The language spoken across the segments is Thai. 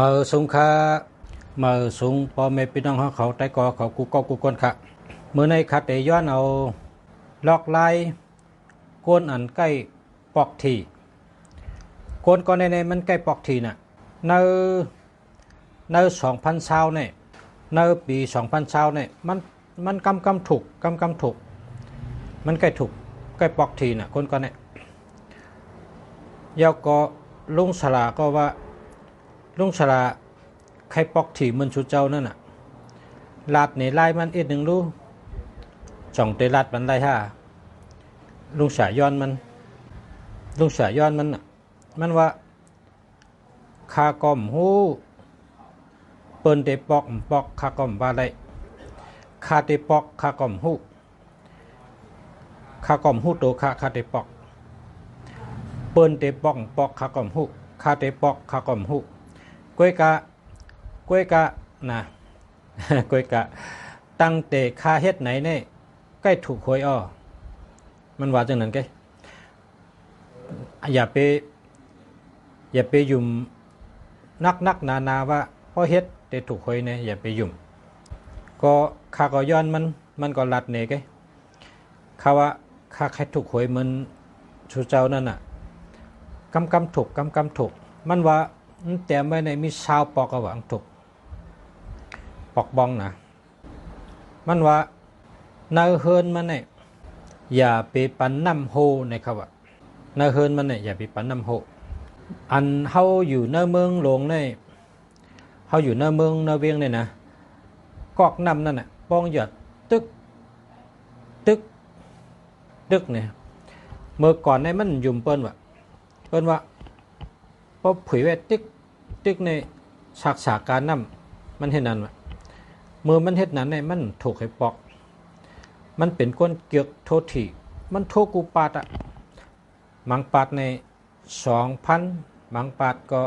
มาสุงค่ามาสุงพ่อแม่พี่น้องเขาเขาใต้กอเขากูก็กูก้นค่ะเมื่อในคัดเดย้อนเอาลอกลายก้นอันใกล้ปอกทีก้นก็ในในมันใกล้ปอกทีน่ะในในสองพันชาวเนี่ยในปีสองพันชาวเนี่ยมันมันกำกำถูกกำกำถูก มันใกล้ถูกใกล้ปอกทีน่ะคนก็เนี่ยยาวก็ลุงสลาก็ว่า ลุงสลาใครปอกถี่มันชุดเจ้านั่นน่ะลาดในลายมันเอีกหนึ่งรู้จ่องเตลาดมันไล่ห้าลุงสายย้อนมัน ลุงสายย้อนมันน่ะ มันว่าคากอมหูเปิ้นเตปอกปอกคากอมว่าได้คาเตปอกคากอมหูคากอมหูโตคาคาเตปอก เปิ้นเตปอกปอกคากอมหูคาเตปอกคากอมหู กวยกะกวยกะนะกวยกะ ตั้งเตคาเฮ็ดไหนเนี่ยใกล้ถูกหวยอ้อมันว่าจังนั้นแกอย่าไปอย่าไปยุ่มนักนักนานาว่าเพราะเฮ็ดแต่ถูกหวยเนี่ยอย่าไปยุ่มก็ขาก็ย้อนมันมันก็ลัดเนี่ยแกข้าว่าข้าใครถูกหวยมันชูเจ้านั่นน่ะกำกำถูกกำกำถูกมันว่า แต่ไม่ในมีชาวปอกกหวังถูกปอกบองนะมันว่านาเฮินมันเนี่ยอย่าไปปันน้ำโฮในครับว่านาเฮินมันเนี่ยอย่าไปปันน้ำโฮอันเฮาอยู่ในเมืองหลวงเนี่ยเฮาอยู่ในเมืองในเวียงเนี่ยนะกอกน้ำนั่นน่ะป้องหยดตึกตึกตึกเนี่ยเมื่อก่อนในมันยุ่มเปิ้นว่าเปิ้นว่าพอผุยไว้ตึก ตึกในฉากฉากการน้ำมันเห็นนั่นว่าเมื่อมันเฮ็ดนั้นเนี่ยมันถูกให้ปอก มันเป็นก้นเกียกโทษทีมันโทกูปาดอะมังปาดในสองพันมังปาดก็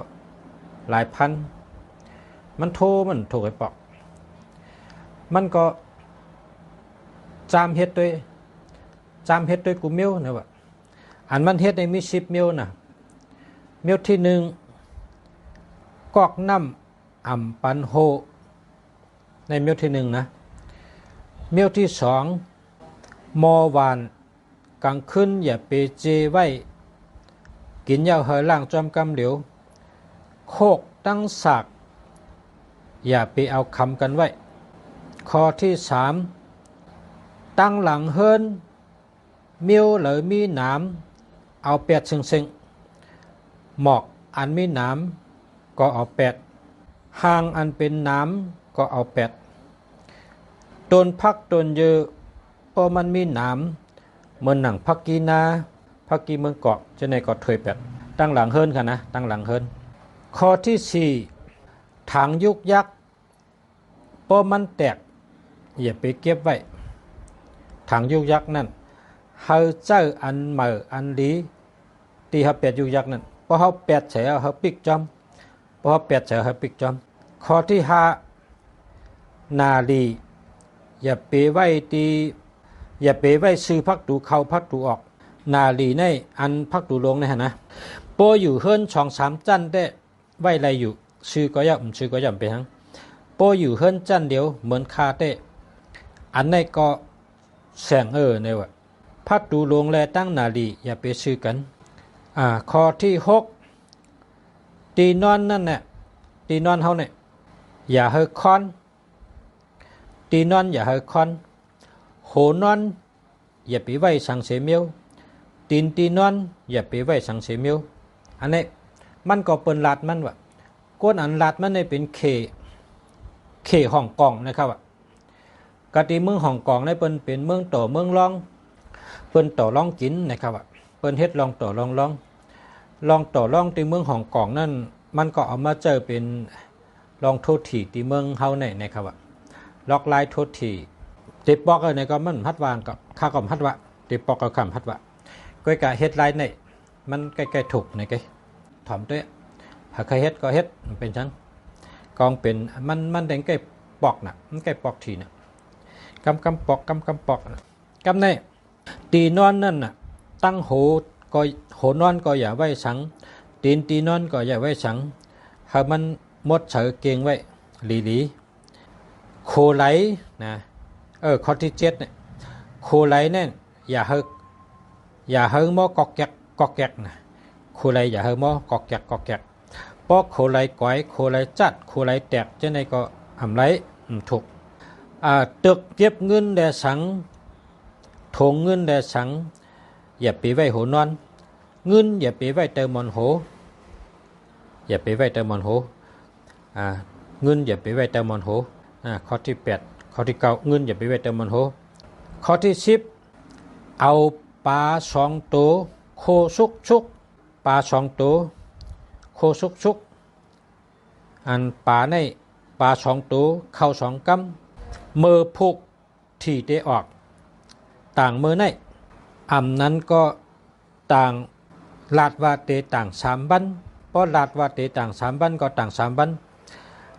หลายพัน มันโทมันถูกให้ปอก มันก็จามเฮ็ดด้วยจามเฮ็ดด้วยกูเมียวนะวะอันมันเฮ็ดในมีสิบเมียวนะเมียวที่หนึ่ง กอกน้ำอ่ำปันโฮ ในเมียวที่หนึ่งนะเมียวที่สองมอวานกลางคืนอย่าไปเจไว้ กินยาเหอล่างจอมกำเหลียว โคกตั้งสากอย่าไปเอาคำกันไว้ ข้อที่สามตั้งหลังเฮินเมียวหรือมีนามเอาแปดเซิงเซิงหมอกอันมีนาม ก็เอาแปดห่างอันเป็นนามก็เอาแปดตนพักตนเยอะพอมันมีนามเมือนหนังพักกีนาพักกีเมืองเกาะจะในเกาะถวยแปดตั้งหลังเฮิรนค่ะนะตั้งหลังเฮิรนข้อที่สี่ถังยุกยักษ์พอมันแตกอย่าไปเก็บไว้ถังยุกยักษ์นั่นเฮาเจ้าอันเหมออันดีตีเฮาแปดยุกยักษ์นั่นพอเฮาแปดเฉยเฮาปิกจอม พอเฮาแปดเฉยเฮาปิกจอมข้อที่ห้านาลีอย่าไปไว้ตีอย่าไปไว้ซื้อพักตูเข้าพักตูออก นาลีในอันพักตูลงนะฮะนะโปอยู่เฮิรนช่องสามจันได้ไว้ไรอยู่ซื้อก็ย่อมซื้อก็ย่อมไปทั้งโปอยู่เฮิรนจันเดียวเหมือนคาเต้อันในก็แสงเออในวะพักตูลงแลตั้งนาลีอย่าไปซื้อกันอ่าข้อที่หก ตีนอนนั่นเนี่ยตีนอนเฮาเนี่ยอย่าเฮคอน ตีนอนอย่าเฮคอนโหนอน อย่าไปไว้สังเสมียวตีนตีนอน อย่าไปไว้สังเสมียวอันนี้มันก็เปิ้นลาดมันว่าก้นอันลาดมันในเป็นเคเคฮ่องกองนะครับว่ากติเมืองฮ่องกงในเปิ้นเป็นเมืองต่อเมืองรอง เปิ้นต่อรองกินนะครับว่าเปิ้นเฮ็ดลองต่อรองรอง ลองต่อรองที่เมืองฮ่องกงนั่น มันก็เอามาเจอเป็นลองโทษถีที่เมืองเฮาเนี่ยนะครับว่าล็อกไลน์โทษถีติปอกเออเนี่ยก็มันพัดวางกับค่าก็พัดวะติปอกก็คำพัดวะก้อยกะเฮ็ดไลน์เนี่ยมันใกล้ๆถูกในไกถอมด้วยหากใครเฮ็ดก็เฮ็ดมันเป็นจังกองเป็นมันมันแดงใกล้ปอกน่ะมันใกล้ปอกทีน่ะกำกำปอกกำกำปอกกำในตีนอนนั่นน่ะตั้งโห ก็โหนอนก็อย่าไว้สัง ตีนตีนอนก็อย่าไว้สังหามันมดเฉอเก่งไว้หลีหลีโคไหลนะเออข้อที่เจ็ดเนี่ยโคไหลเนี่ยอย่าเฮกอย่าเฮงมอกอกแกกกอกแกกนะโคไหลอย่าเฮงมอกอกแกกกอกแกกปอกโคไหลก้อยโคไหลจัดโคไหลแตกเจ้าในก็อำไรอืมถูกอ่าตึกเก็บเงินแด่สังถงเงินแด่สังอย่าไปไว้หัวนอน เงินอย่าไปไว้เติมมอนโหอย่าไปไว้เติมมอนโหอ่าเงินอย่าไปไว้เติมมอนโหอ่าข้อที่แปดข้อที่เก้าเงินอย่าไปไว้เติมมอนโหข้อที่สิบเอาปลาสองตัวโคสุกชุกปลาสองตัวโคสุกชุกอันปลาในปลาสองตัวเข้าสองกำมือผูกที่ได้ออก ต่างมือในอำนั้นก็ต่าง ลาดว่าเตต่างสามบันเพราะลาดว่าเตต่างสามบันก็ต่างสามบัน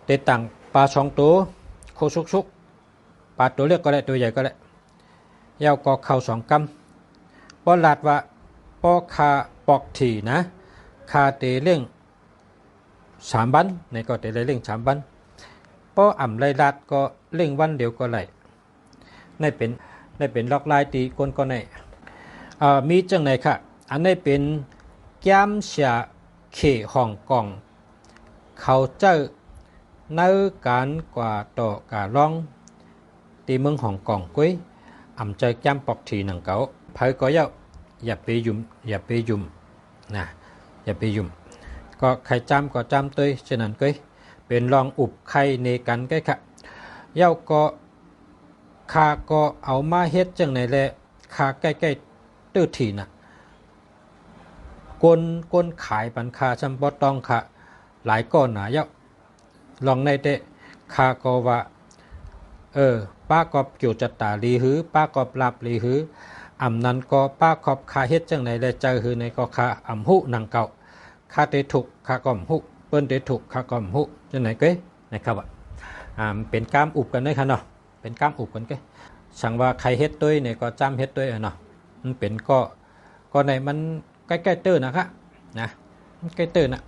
เตต่างปลาสองตัวโคสุกชุกปลาตัวเล็กก็ได้ตัวใหญ่ก็ได้ยาวก็เข้าสองกำป้อลาดว่าปอคาปอกถี่นะคาเตเร่งสามบันในก็เตเร่งสามบันป้ออ่ำไรลาดก็เร่งวันเดียวก็ไหลในเป็นในเป็นล็อกลายตีกนก็ในมีจังไหนค่ะ อันนี้เป็น แก้มเสียเขฮ่องกอง เขาเจ้าในการกว่าต่อการร้องตีเมืองฮ่องกงกุ้ย ẩm chơi chăm bọc thì nằng cậu phải có dạo อย่าไปยุ่มอย่าไปยุ่มนะอย่าไปยุ่มก็ใครจำก็จำตัวฉะนั้นก็เป็นลองอุบใครในกันใก็ค่ะเย้าก็คาก็เอามาเฮ็ดจังไหนแหละคาใกล้ๆตื้อถีน่ะ กนกนขายปันคาชัมบอตองค่ะ หลายก้อนหนาเย้าลองในเตะคาก็ว่าเออป้ากอบเกี่ยวจัตตาลีหือป้ากอบลาบลีหืออำนั้นก็ป้าขอบคาเฮ็ดจังไหนแลเจอหือในก็คาอำหุนังเก่าคาเตถุกคาก่อมหุเปิ้นเตถุกคาก่อมหุจังไหนเก้นะครับอะอ่าเป็นกล้ามอุบกันได้ค่ะเนาะเป็นกล้ามอุบกันเก้สั่งว่าใครเฮ็ดด้วยเนี่ยก็จ้ำเฮ็ดด้วยเนาะมันเป็นก็ก็ในมัน ใกล้ๆเตื้อนะคะนะใกล้เตื้อนะ